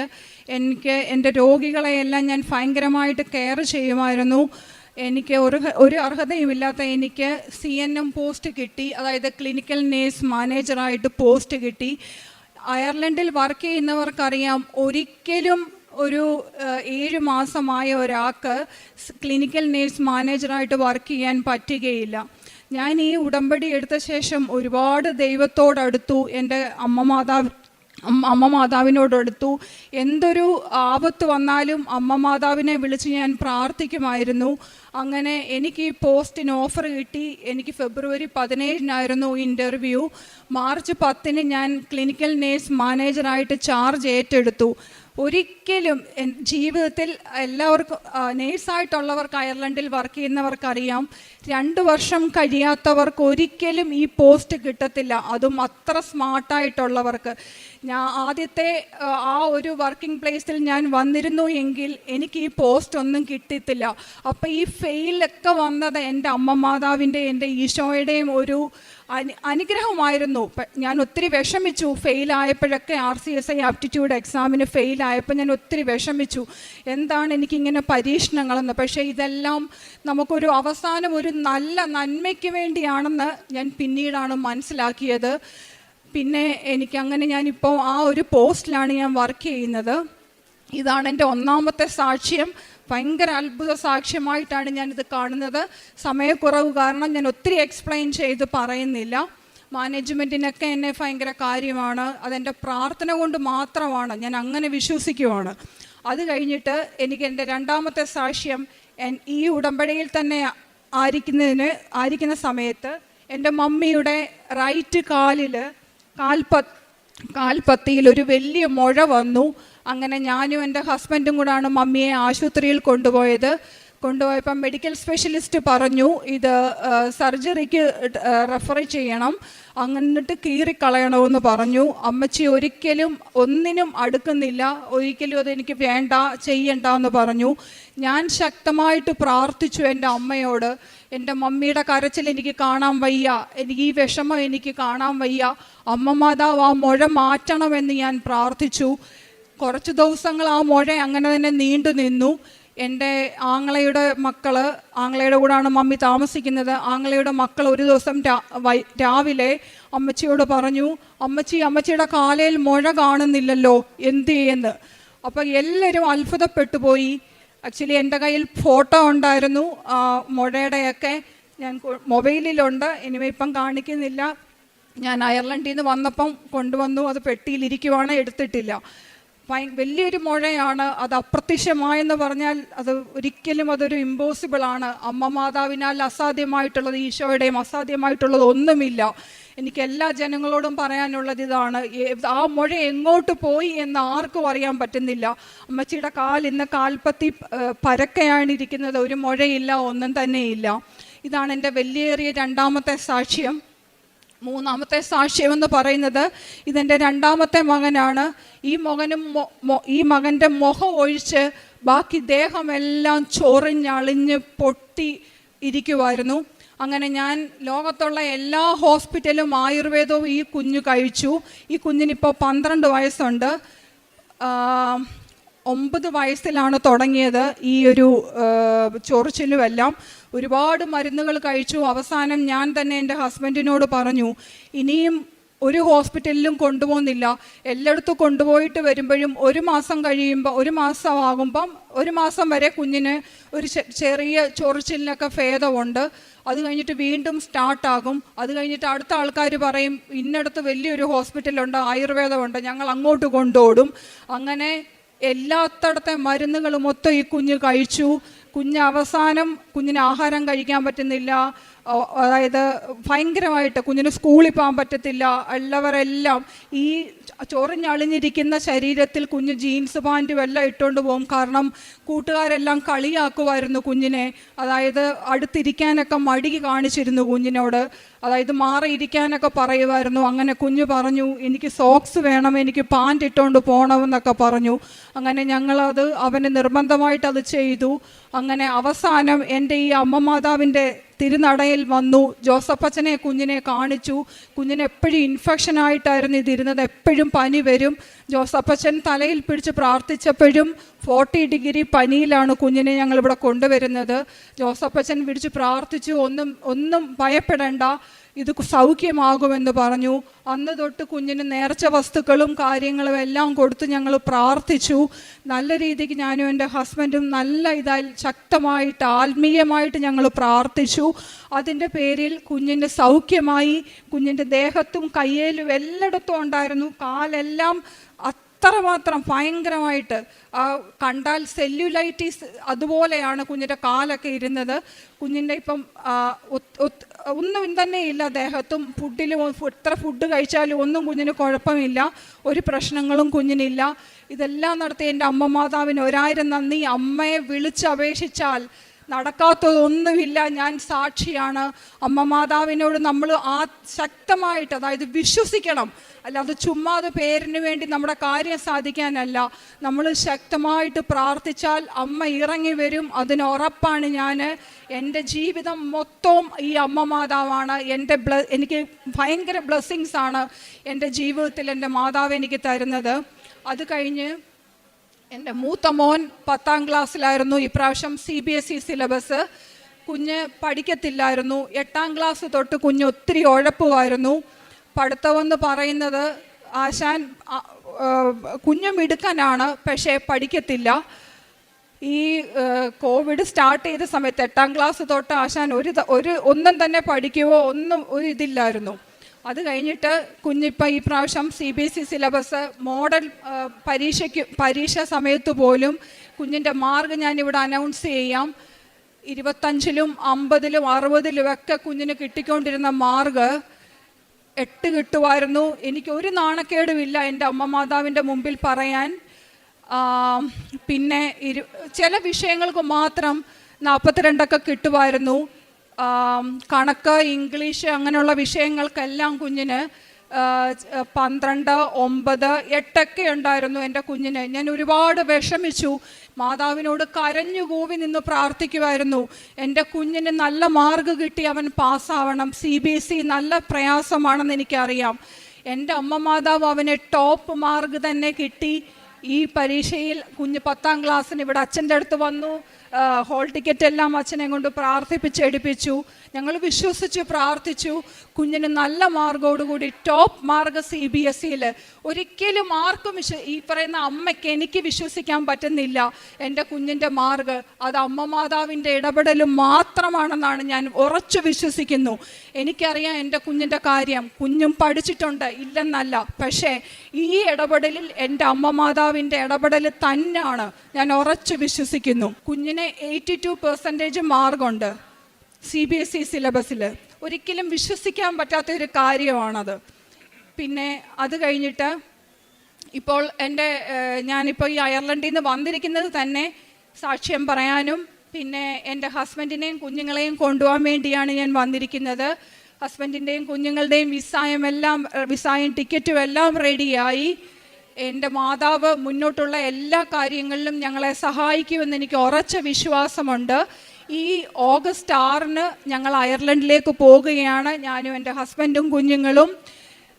എനിക്ക് എന്റെ രോഗികളെയെല്ലാം ഞാൻ ഭയങ്കരമായിട്ട് കെയർ ചെയ്യുമായിരുന്നു. എനിക്ക് ഒരു ഒരു അർഹതയുമില്ലാത്ത എനിക്ക് സി എൻ എം പോസ്റ്റ് കിട്ടി. അതായത് ക്ലിനിക്കൽ നേഴ്സ് മാനേജറായിട്ട് പോസ്റ്റ് കിട്ടി. അയർലൻഡിൽ വർക്ക് ചെയ്യുന്നവർക്കറിയാം ഒരിക്കലും ഒരു ഏഴ് മാസമായ ഒരാൾക്ക് ക്ലിനിക്കൽ നേഴ്സ് മാനേജറായിട്ട് വർക്ക് ചെയ്യാൻ പറ്റുകയില്ല. ഞാൻ ഈ ഉടമ്പടി എടുത്ത ശേഷം ഒരുപാട് ദൈവത്തോടടുത്തു എന്റെ അമ്മ മാതാവ് അമ്മ മാതാവിനോടടുത്തു എന്തൊരു ആപത്ത് വന്നാലും അമ്മ മാതാവിനെ വിളിച്ച് ഞാൻ പ്രാർത്ഥിക്കുമായിരുന്നു. അങ്ങനെ എനിക്ക് ഈ പോസ്റ്റിന് ഓഫർ കിട്ടി. എനിക്ക് ഫെബ്രുവരി പതിനേഴിനായിരുന്നു ഇന്റർവ്യൂ മാർച്ച് പത്തിന് ഞാൻ ക്ലിനിക്കൽ നേഴ്സ് മാനേജറായിട്ട് ചാർജ് ഏറ്റെടുത്തു. ഒരിക്കലും ജീവിതത്തിൽ എല്ലാവർക്കും നേഴ്സായിട്ടുള്ളവർക്ക് അയർലൻഡിൽ വർക്ക് ചെയ്യുന്നവർക്കറിയാം രണ്ട് വർഷം കഴിയാത്തവർക്ക് ഒരിക്കലും ഈ പോസ്റ്റ് കിട്ടത്തില്ല. അതും അത്ര സ്മാർട്ടായിട്ടുള്ളവർക്ക്. ഞാൻ ആദ്യത്തെ ആ, ആ ഒരു വർക്കിംഗ് പ്ലേസിൽ ഞാൻ വന്നിരുന്നു എങ്കിൽ എനിക്ക് ഈ പോസ്റ്റ് ഒന്നും കിട്ടത്തില്ല അപ്പോൾ ഈ ഫെയിലൊക്കെ വന്നത് എന്റെ അമ്മ മാതാവിന്റെ എന്റെ ഈശോയുടെയും ഒരു അനു അനുഗ്രഹമായിരുന്നു. ഞാൻ ഒത്തിരി വിഷമിച്ചു. ഫെയിലായപ്പോഴൊക്കെ R C S I aptitude എക്സാമിന് ഫെയിലായപ്പോൾ ഞാൻ ഒത്തിരി വിഷമിച്ചു. എന്താണ് എനിക്കിങ്ങനെ പരീക്ഷണങ്ങളെന്ന്? പക്ഷേ ഇതെല്ലാം നമുക്കൊരു അവസാനം ഒരു നല്ല നന്മയ്ക്ക് വേണ്ടിയാണെന്ന് ഞാൻ പിന്നീടാണ് മനസ്സിലാക്കിയത്. പിന്നെ എനിക്കങ്ങനെ ഞാനിപ്പോൾ ആ ഒരു പോസ്റ്റിലാണ് ഞാൻ വർക്ക് ചെയ്യുന്നത്. ഇതാണ് എന്റെ ഒന്നാമത്തെ സാക്ഷ്യം. ഭയങ്കര അത്ഭുത സാക്ഷ്യമായിട്ടാണ് ഞാനിത് കാണുന്നത്. സമയക്കുറവ് കാരണം ഞാൻ ഒത്തിരി എക്സ്പ്ലെയിൻ ചെയ്ത് പറയുന്നില്ല. മാനേജ്മെന്റിനൊക്കെ എന്നെ ഭയങ്കര കാര്യമാണ്. അതെന്റെ പ്രാർത്ഥന കൊണ്ട് മാത്രമാണ് ഞാൻ അങ്ങനെ വിശ്വസിക്കുവാണ്. അത് കഴിഞ്ഞിട്ട് എനിക്ക് എന്റെ രണ്ടാമത്തെ സാക്ഷ്യം ഈ ഉടമ്പടിയിൽ തന്നെ ആയിരിക്കുന്നതിന് ആയിരിക്കുന്ന സമയത്ത് എന്റെ മമ്മിയുടെ റൈറ്റ് കാലിൽ കാൽപ കാൽപ്പത്തിയിൽ ഒരു വലിയ മുഴ വന്നു. അങ്ങനെ ഞാനും എന്റെ ഹസ്ബൻഡും കൂടാണ് മമ്മിയെ ആശുപത്രിയിൽ കൊണ്ടുപോയത്. കൊണ്ടുപോയപ്പോൾ മെഡിക്കൽ സ്പെഷ്യലിസ്റ്റ് പറഞ്ഞു ഇത് സർജറിക്ക് റെഫർ ചെയ്യണം. എന്നിട്ട് കീറിക്കളയണമെന്ന് പറഞ്ഞു. അമ്മച്ചി ഒരിക്കലും ഒന്നിനും അടുക്കുന്നില്ല. ഒരിക്കലും അതെനിക്ക് വേണ്ട ചെയ്യണ്ട എന്ന് പറഞ്ഞു. ഞാൻ ശക്തമായിട്ട് പ്രാർത്ഥിച്ചു എന്റെ അമ്മയോട്. എന്റെ മമ്മിയുടെ കരച്ചിൽ എനിക്ക് കാണാൻ വയ്യ. എനിക്ക് ഈ വിഷമം എനിക്ക് കാണാൻ വയ്യ. അമ്മ മാതാവ് ആ മുഴ മാറ്റണമെന്ന് ഞാൻ പ്രാർത്ഥിച്ചു. കുറച്ച് ദിവസങ്ങൾ ആ മുഴ അങ്ങനെ തന്നെ നീണ്ടു നിന്നു. എന്റെ ആങ്ങളയുടെ മക്കൾ ആങ്ങളയുടെ കൂടാണ് മമ്മി താമസിക്കുന്നത്. ആങ്ങളയുടെ മക്കൾ ഒരു ദിവസം രാവിലെ അമ്മച്ചിയോട് പറഞ്ഞു അമ്മച്ചി അമ്മച്ചിയുടെ കാലയിൽ മുഴ കാണുന്നില്ലല്ലോ എന്ത് ചെയ്യുന്നു? അപ്പോൾ എല്ലാവരും അത്ഭുതപ്പെട്ടു പോയി. ആക്ച്വലി എന്റെ കയ്യിൽ ഫോട്ടോ ഉണ്ടായിരുന്നു. മുഴയുടെയൊക്കെ ഞാൻ മൊബൈലിലുണ്ട്. ഇനിമേ ഇപ്പം കാണിക്കുന്നില്ല. ഞാൻ അയർലൻഡിൽ നിന്ന് വന്നപ്പം കൊണ്ടുവന്നു. അത് പെട്ടിയിലിരിക്കുവാണ് എടുത്തിട്ടില്ല. വലിയൊരു മുഴയാണ്. അത് അപ്രത്യക്ഷമായെന്ന് പറഞ്ഞാൽ അത് ഒരിക്കലും അതൊരു ഇമ്പോസിബിൾ ആണ്. അമ്മ മാതാവിനാൽ അസാധ്യമായിട്ടുള്ളത് ഈശോയുടെയും അസാധ്യമായിട്ടുള്ളത് ഒന്നുമില്ല. എനിക്ക് എല്ലാ ജനങ്ങളോടും പറയാനുള്ളത് ഇതാണ്. ആ മുഴ എങ്ങോട്ട് പോയി എന്ന് ആർക്കും അറിയാൻ പറ്റുന്നില്ല. അമ്മച്ചിയുടെ കാൽ ഇന്ന് കാൽപ്പത്തി പരക്കയാണ് ഇരിക്കുന്നത്. ഒരു മുഴയില്ല ഒന്നും തന്നെയില്ല. ഇതാണ് എന്റെ വലിയേറിയ രണ്ടാമത്തെ സാക്ഷ്യം. മൂന്നാമത്തെ സാക്ഷ്യം എന്ന് പറയുന്നത് ഇതെന്റെ രണ്ടാമത്തെ മകനാണ്. ഈ മകനും ഈ മകന്റെ മുഖം ഒഴിച്ച് ബാക്കി ദേഹമെല്ലാം ചൊറിഞ്ഞളിഞ്ഞ് പൊട്ടി ഇരിക്കുമായിരുന്നു അങ്ങനെ ഞാൻ ലോകത്തുള്ള എല്ലാ ഹോസ്പിറ്റലും ആയുർവേദവും ഈ കുഞ്ഞ് കഴിച്ചു. ഈ കുഞ്ഞിനിപ്പോൾ പന്ത്രണ്ട് വയസ്സുണ്ട്. ഒമ്പത് വയസ്സിലാണ് തുടങ്ങിയത് ഈ ഒരു ചൊറിച്ചിലുമെല്ലാം. ഒരുപാട് മരുന്നുകൾ കഴിച്ചു. അവസാനം ഞാൻ തന്നെ എന്റെ ഹസ്ബൻഡിനോട് പറഞ്ഞു ഇനിയും ഒരു ഹോസ്പിറ്റലിലും കൊണ്ടുപോകുന്നില്ല. എല്ലായിടത്തും കൊണ്ടുപോയിട്ട് വരുമ്പോഴും ഒരു മാസം കഴിയുമ്പോൾ ഒരു മാസമാകുമ്പം ഒരു മാസം വരെ കുഞ്ഞിന് ഒരു ചെറിയ ചൊറിച്ചിലിനൊക്കെ ഭേദമുണ്ട്. അത് കഴിഞ്ഞിട്ട് വീണ്ടും സ്റ്റാർട്ടാകും അത് കഴിഞ്ഞിട്ട് അടുത്ത ആൾക്കാർ പറയും ഇന്നടത്ത് വലിയൊരു ഹോസ്പിറ്റലുണ്ട് ആയുർവേദമുണ്ട്. ഞങ്ങൾ അങ്ങോട്ട് കൊണ്ടോടും. അങ്ങനെ എല്ലാത്തടത്തെ മരുന്നുകൾ മൊത്തം ഈ കുഞ്ഞ് കഴിച്ചു. കുഞ്ഞ് അവസാനം കുഞ്ഞിന് ആഹാരം കഴിക്കാൻ പറ്റുന്നില്ല. അതായത് ഭയങ്കരമായിട്ട് കുഞ്ഞിന് സ്കൂളിൽ പോകാൻ പറ്റത്തില്ല ഉള്ളവരെല്ലാം ഈ ചൊറിഞ്ഞളിഞ്ഞിരിക്കുന്ന ശരീരത്തിൽ കുഞ്ഞ് ജീൻസ് പാന്റും എല്ലാം ഇട്ടുകൊണ്ട് പോകും കാരണം കൂട്ടുകാരെല്ലാം കളിയാക്കുമായിരുന്നു കുഞ്ഞിനെ. അതായത് അടുത്തിരിക്കാനൊക്കെ മടി കാണിച്ചിരുന്നു കുഞ്ഞിനോട്. അതായത് മാറിയിരിക്കാനൊക്കെ പറയുമായിരുന്നു അങ്ങനെ കുഞ്ഞ് പറഞ്ഞു എനിക്ക് സോക്സ് വേണം എനിക്ക് പാന്റ് ഇട്ടുകൊണ്ട് പോകണമെന്നൊക്കെ പറഞ്ഞു. അങ്ങനെ ഞങ്ങളത് അവന് നിർബന്ധമായിട്ട് അത് ചെയ്തു. അങ്ങനെ അവസാനം എന്റെ ഈ അമ്മ മാതാവിന്റെ തിരുനടയിൽ വന്നു. ജോസഫ് ജോസഫച്ചനെ കുഞ്ഞിനെ കാണിച്ചു. കുഞ്ഞിന് എപ്പോഴും ഇൻഫെക്ഷൻ ആയിട്ടായിരുന്നു ഇതിരുന്നത്. എപ്പോഴും പനി വരും. ജോസഫ് ജോസഫച്ചൻ തലയിൽ പിടിച്ച് പ്രാർത്ഥിച്ചപ്പോഴും ഫോർട്ടി ഡിഗ്രി പനിയിലാണ് കുഞ്ഞിനെ ഞങ്ങളിവിടെ കൊണ്ടുവരുന്നത്. ജോസഫ് ജോസഫച്ചൻ പിടിച്ച് പ്രാർത്ഥിച്ചു. ഒന്നും ഒന്നും ഭയപ്പെടേണ്ട. ഇത് സൗഖ്യമാകുമെന്ന് പറഞ്ഞു. അന്ന് തൊട്ട് കുഞ്ഞിന് നേർച്ച വസ്തുക്കളും കാര്യങ്ങളും എല്ലാം കൊടുത്ത് ഞങ്ങൾ പ്രാർത്ഥിച്ചു. നല്ല രീതിക്ക് ഞാനും എന്റെ ഹസ്ബൻഡും നല്ല ഇതായി ശക്തമായിട്ട് ആത്മീയമായിട്ട് ഞങ്ങൾ പ്രാർത്ഥിച്ചു. അതിന്റെ പേരിൽ കുഞ്ഞിന്റെ സൗഖ്യമായി കുഞ്ഞിന്റെ ദേഹത്തും കയ്യേലും എല്ലായിടത്തും ഉണ്ടായിരുന്നു. കാലെല്ലാം അത്രമാത്രം ഭയങ്കരമായിട്ട് കണ്ടാൽ സെല്ലുലൈറ്റീസ് അതുപോലെയാണ് കുഞ്ഞിന്റെ കാലൊക്കെ ഇരുന്നത്. കുഞ്ഞിന്റെ ഇപ്പം ഒന്നും തന്നെ ഇല്ല ദേഹത്തും. ഫുഡിലും എത്ര ഫുഡ് കഴിച്ചാലും ഒന്നും കുഞ്ഞിന് കുഴപ്പമില്ല. ഒരു പ്രശ്നങ്ങളും കുഞ്ഞിനില്ല. ഇതെല്ലാം നടത്തി എന്റെ അമ്മ മാതാവിന് ഒരായിരം നന്ദി. അമ്മയെ വിളിച്ചപേക്ഷിച്ചാൽ നടക്കാത്തതൊന്നുമില്ല. ഞാൻ സാക്ഷിയാണ്. അമ്മ മാതാവിനോട് നമ്മൾ ആ ശക്തമായിട്ട് അതായത് വിശ്വസിക്കണം. അല്ലാതെ ചുമ്മാതെ പേരിന് വേണ്ടി നമ്മുടെ കാര്യം സാധിക്കാനല്ല. നമ്മൾ ശക്തമായിട്ട് പ്രാർത്ഥിച്ചാൽ അമ്മ ഇറങ്ങി വരും. അതിന് ഉറപ്പാണ് ഞാൻ എന്റെ ജീവിതം മൊത്തവും ഈ അമ്മ മാതാവാണ്. എന്റെ ബ്ല എനിക്ക് ഭയങ്കര ബ്ലെസ്സിങ്സ് ആണ് എന്റെ ജീവിതത്തിൽ എന്റെ മാതാവ് എനിക്ക് തരുന്നത്. അത് കഴിഞ്ഞ് എന്റെ മൂത്ത മോൻ പത്താം ക്ലാസ്സിലായിരുന്നു. ഇപ്രാവശ്യം C B S E syllabus കുഞ്ഞ് പഠിക്കത്തില്ലായിരുന്നു. എട്ടാം ക്ലാസ് തൊട്ട് കുഞ്ഞ് ഒത്തിരി ഉഴപ്പുമായിരുന്നു. പഠിത്തമെന്ന് പറയുന്നത് ആശാൻ കുഞ്ഞ് മിടുക്കനാണ് പക്ഷേ പഠിക്കത്തില്ല. ഈ കോവിഡ് സ്റ്റാർട്ട് ചെയ്ത സമയത്ത് എട്ടാം ക്ലാസ് തൊട്ട് ആശാൻ ഒരു ഒരു ഒന്നും തന്നെ പഠിക്കുവോ ഒന്നും ഒരു ഇതില്ലായിരുന്നു. അത് കഴിഞ്ഞിട്ട് കുഞ്ഞിപ്പം ഈ പ്രാവശ്യം C B S E syllabus model പരീക്ഷയ്ക്ക് പരീക്ഷ സമയത്ത് പോലും കുഞ്ഞിന്റെ മാർക്ക് ഞാനിവിടെ അനൗൺസ് ചെയ്യാം. ഇരുപത്തഞ്ചിലും അമ്പതിലും അറുപതിലും ഒക്കെ കുഞ്ഞിന് കിട്ടിക്കൊണ്ടിരുന്ന മാർക്ക് എട്ട് കിട്ടുമായിരുന്നു. എനിക്ക് ഒരു നാണക്കേടുമില്ല എന്റെ അമ്മ മാതാവിന്റെ മുമ്പിൽ പറയാൻ. പിന്നെ ഇരു ചില വിഷയങ്ങൾക്ക് മാത്രം നാൽപ്പത്തിരണ്ടൊക്കെ കിട്ടുമായിരുന്നു. കണക്ക് ഇംഗ്ലീഷ് അങ്ങനെയുള്ള വിഷയങ്ങൾക്കെല്ലാം കുഞ്ഞിന് പന്ത്രണ്ട് ഒമ്പത് എട്ടൊക്കെ ഉണ്ടായിരുന്നു എന്റെ കുഞ്ഞിന്. ഞാൻ ഒരുപാട് വിഷമിച്ചു. മാതാവിനോട് കരഞ്ഞു കൂവി നിന്ന് പ്രാർത്ഥിക്കുമായിരുന്നു എന്റെ കുഞ്ഞിന് നല്ല മാർക്ക് കിട്ടി അവൻ പാസ്സാവണം. സി ബി എസ് ഇ നല്ല പ്രയാസമാണെന്ന് എനിക്കറിയാം. എന്റെ അമ്മ മാതാവ് അവന് ടോപ്പ് മാർക്ക് തന്നെ കിട്ടി. ഈ പരീക്ഷയിൽ കുഞ്ഞ് പത്താം ക്ലാസ്സിന് ഇവിടെ അച്ഛന്റെ അടുത്ത് വന്നു. ഹോൾ ടിക്കറ്റ് എല്ലാം അച്ഛനെ കൊണ്ട് പ്രാർത്ഥിപ്പിച്ച് എടുപ്പിച്ചു. ഞങ്ങൾ വിശ്വസിച്ച് പ്രാർത്ഥിച്ചു. കുഞ്ഞിന് നല്ല മാർഗോടുകൂടി top mark C B S സിയിൽ ഒരിക്കലും ആർക്കും വിശ്വ ഈ പറയുന്ന അമ്മയ്ക്ക് എനിക്ക് വിശ്വസിക്കാൻ പറ്റുന്നില്ല. എന്റെ കുഞ്ഞിന്റെ മാർഗ് അത് അമ്മ മാതാവിന്റെ ഇടപെടലും മാത്രമാണെന്നാണ് ഞാൻ ഉറച്ചു വിശ്വസിക്കുന്നു. എനിക്കറിയാം എന്റെ കുഞ്ഞിന്റെ കാര്യം. കുഞ്ഞും പഠിച്ചിട്ടുണ്ട്. ഇല്ലെന്നല്ല. പക്ഷേ ഈ ഇടപെടലിൽ എന്റെ അമ്മ മാതാവിന്റെ ഇടപെടൽ തന്നെയാണ് ഞാൻ ഉറച്ചു വിശ്വസിക്കുന്നു. കുഞ്ഞിന് എയ്റ്റി ടു പെർസെന്റേജ് മാർഗുണ്ട് സി ബി എസ് ഇ സിലബസിൽ ഒരിക്കലും വിശ്വസിക്കാൻ പറ്റാത്ത ഒരു കാര്യമാണത്. പിന്നെ അത് കഴിഞ്ഞിട്ട് ഇപ്പോൾ എന്റെ ഞാനിപ്പോൾ ഈ അയർലൻഡിൽ നിന്ന് വന്നിരിക്കുന്നത് തന്നെ സാക്ഷ്യം പറയാനും പിന്നെ എന്റെ ഹസ്ബൻഡിനെയും കുഞ്ഞുങ്ങളെയും കൊണ്ടുപോകാൻ വേണ്ടിയാണ് ഞാൻ വന്നിരിക്കുന്നത്. ഹസ്ബൻഡിന്റെയും കുഞ്ഞുങ്ങളുടെയും വിസായം എല്ലാം വിസായും ടിക്കറ്റും എല്ലാം റെഡിയായി. എന്റെ മാതാവ് മുന്നോട്ടുള്ള എല്ലാ കാര്യങ്ങളിലും ഞങ്ങളെ സഹായിക്കുമെന്ന് എനിക്ക് ഉറച്ച വിശ്വാസമുണ്ട്. ഈ ഓഗസ്റ്റ് ആറിന് ഞങ്ങൾ അയർലൻഡിലേക്ക് പോവുകയാണ് ഞാനും എന്റെ ഹസ്ബൻഡും കുഞ്ഞുങ്ങളും.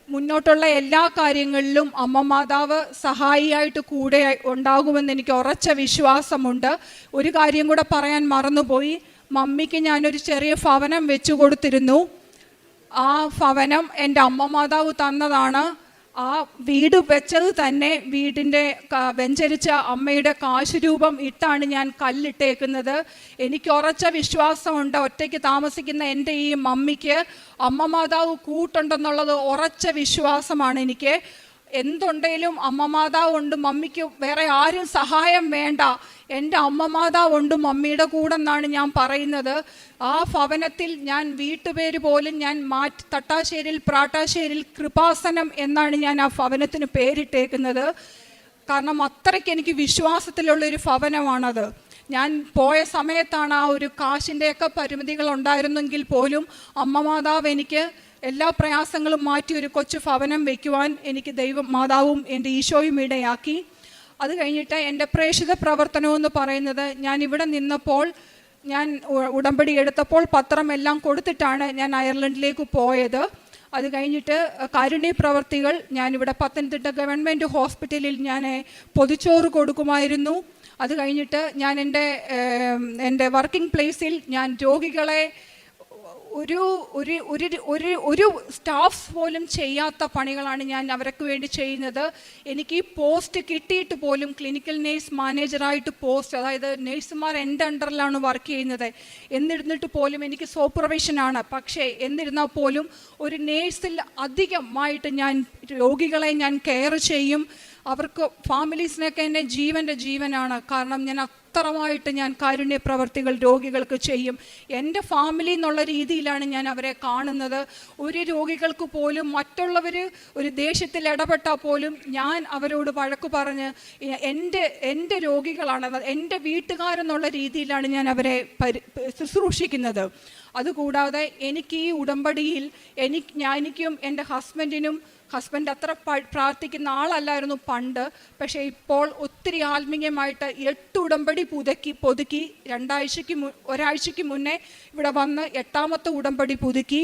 മുന്നോട്ടുള്ള എല്ലാ കാര്യങ്ങളിലും അമ്മ മാതാവ് സഹായിയായിട്ട് കൂടെ ഉണ്ടാകുമെന്ന് എനിക്ക് ഉറച്ച വിശ്വാസമുണ്ട്. ഒരു കാര്യം കൂടെ പറയാൻ മറന്നുപോയി. മമ്മിക്ക് ഞാനൊരു ചെറിയ ഭവനം വെച്ചു കൊടുത്തിരുന്നു. ആ ഭവനം എന്റെ അമ്മ മാതാവ് തന്നതാണ്. ആ വീട് വെച്ചത് തന്നെ വീടിന്റെ വെഞ്ചരിച്ച അമ്മയുടെ കാശുരൂപം ഇട്ടാണ് ഞാൻ കല്ലിട്ടേക്കുന്നത്. എനിക്ക് ഉറച്ച വിശ്വാസമുണ്ട് ഒറ്റയ്ക്ക് താമസിക്കുന്ന എന്റെ ഈ മമ്മിക്ക്. അമ്മ മാതാവ് കൂട്ടുണ്ടെന്നുള്ളത് ഉറച്ച വിശ്വാസമാണ് എനിക്ക്. എന്തുണ്ടെങ്കിലും അമ്മ മാതാവ് ഉണ്ട് മമ്മിക്ക് വേറെ ആരും സഹായം വേണ്ട. എന്റെ അമ്മ മാതാവ് ഉണ്ട് മമ്മിയുടെ കൂടെ എന്നാണ് ഞാൻ പറയുന്നത്. ആ ഭവനത്തിൽ ഞാൻ വീട്ടുപേര് പോലും ഞാൻ മാറ്റി തട്ടാശ്ശേരിയിൽ പ്രാട്ടാശ്ശേരിയിൽ കൃപാസനം എന്നാണ് ഞാൻ ആ ഭവനത്തിന് പേരിട്ടേക്കുന്നത്. കാരണം അത്രയ്ക്ക് എനിക്ക് വിശ്വാസത്തിലുള്ളൊരു ഭവനമാണത്. ഞാൻ പോയ സമയത്താണ് ആ ഒരു കാശിന്റെയൊക്കെ പരിമിതികൾ ഉണ്ടായിരുന്നെങ്കിൽ പോലും അമ്മ മാതാവ് എനിക്ക് എല്ലാ പ്രയാസങ്ങളും മാറ്റി ഒരു കൊച്ചു ഭവനം വയ്ക്കുവാൻ എനിക്ക് ദൈവം മാതാവും എന്റെ ഈശോയും ഇടയാക്കി. അത് കഴിഞ്ഞിട്ട് എന്റെ പ്രേക്ഷിത പ്രവർത്തനം എന്ന് പറയുന്നത് ഞാൻ ഇവിടെ നിന്നപ്പോൾ ഞാൻ ഉടമ്പടി എടുത്തപ്പോൾ പത്രം എല്ലാം കൊടുത്തിട്ടാണ് ഞാൻ അയർലൻഡിലേക്ക് പോയത്. അത് കഴിഞ്ഞിട്ട് കാരുണ്യ പ്രവർത്തികൾ ഞാനിവിടെ പത്തനംതിട്ട ഗവൺമെന്റ് ഹോസ്പിറ്റലിൽ ഞാൻ പൊതിച്ചോറ് കൊടുക്കുമായിരുന്നു. അത് കഴിഞ്ഞിട്ട് ഞാൻ എന്റെ എന്റെ വർക്കിംഗ് പ്ലേസിൽ ഞാൻ രോഗികളെ ഒരു ഒരു ഒരു ഒരു ഒരു സ്റ്റാഫ് പോലും ചെയ്യാത്ത പണികളാണ് ഞാൻ അവർക്ക് വേണ്ടി ചെയ്യുന്നത്. എനിക്ക് ഈ പോസ്റ്റ് കിട്ടിയിട്ട് പോലും ക്ലിനിക്കൽ നേഴ്സ് മാനേജറായിട്ട് പോസ്റ്റ് അതായത് നേഴ്സുമാർ എന്റെ അണ്ടറിലാണ് വർക്ക് ചെയ്യുന്നത്. എന്നിരുന്നിട്ട് പോലും എനിക്ക് സൂപ്പർവിഷനാണ് പക്ഷേ എന്നിരുന്നാൽ പോലും ഒരു നേഴ്സിൽ അധികമായിട്ട് ഞാൻ രോഗികളെ ഞാൻ കെയർ ചെയ്യും. അവർക്ക് ഫാമിലീസിനൊക്കെ എന്റെ ജീവന്റെ ജീവനാണ്. കാരണം ഞാൻ അത്രമായിട്ട് ഞാൻ കാരുണ്യ പ്രവർത്തികൾ രോഗികൾക്ക് ചെയ്യും. എന്റെ ഫാമിലി എന്നുള്ള രീതിയിലാണ് ഞാൻ അവരെ കാണുന്നത്. ഒരു രോഗികൾക്ക് പോലും മറ്റുള്ളവർ ഒരു ദേഷ്യത്തിൽ ഇടപെട്ടാൽ പോലും ഞാൻ അവരോട് വഴക്ക് പറഞ്ഞ് എന്റെ എന്റെ രോഗികളാണ് എന്റെ വീട്ടുകാരെന്നുള്ള രീതിയിലാണ് ഞാൻ അവരെ പരി ശുശ്രൂഷിക്കുന്നത്. അതുകൂടാതെ എനിക്ക് ഈ ഉടമ്പടിയിൽ എനിക്ക് എനിക്കും എന്റെ ഹസ്ബൻഡിനും ഹസ്ബൻഡ് അത്ര പ്രാർത്ഥിക്കുന്ന ആളല്ലായിരുന്നു പണ്ട്. പക്ഷേ ഇപ്പോൾ ഒത്തിരി ആത്മീയമായിട്ട് എട്ട് ഉടമ്പടി പുതുക്കി പുതുക്കി രണ്ടാഴ്ചയ്ക്ക് മു ഒരാഴ്ചയ്ക്ക് മുന്നേ ഇവിടെ വന്ന് എട്ടാമത്തെ ഉടമ്പടി പുതുക്കി.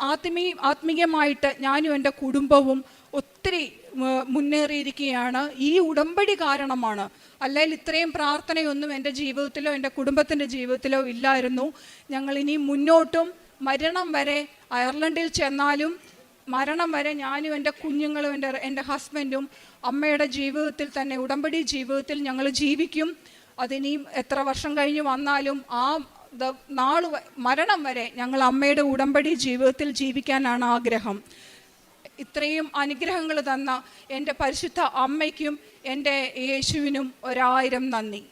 ആത്മീ ആത്മീയ ആത്മീയമായിട്ട് ഞാനും എന്റെ കുടുംബവും ഒത്തിരി മുന്നേറിയിരിക്കുകയാണ്. ഈ ഉടമ്പടി കാരണമാണ്. അല്ലെങ്കിൽ ഇത്രയും പ്രാർത്ഥനയൊന്നും എന്റെ ജീവിതത്തിലോ എന്റെ കുടുംബത്തിന്റെ ജീവിതത്തിലോ ഇല്ലായിരുന്നു. ഞങ്ങൾ ഇനി മുന്നോട്ടും മരണം വരെ അയർലൻഡിൽ ചെന്നാലും മരണം വരെ ഞാനും എന്റെ കുഞ്ഞുങ്ങളും എന്റെ എന്റെ ഹസ്ബൻഡും അമ്മയുടെ ജീവിതത്തിൽ തന്നെ ഉടമ്പടി ജീവിതത്തിൽ ഞങ്ങൾ ജീവിക്കും. അതിനിയും എത്ര വർഷം കഴിഞ്ഞ് വന്നാലും ആ നാൾ മരണം വരെ ഞങ്ങൾ അമ്മയുടെ ഉടമ്പടി ജീവിതത്തിൽ ജീവിക്കാനാണ് ആഗ്രഹം. ഇത്രയും അനുഗ്രഹങ്ങൾ തന്ന എന്റെ പരിശുദ്ധ അമ്മയ്ക്കും എന്റെ യേശുവിനും ഒരായിരം നന്ദി.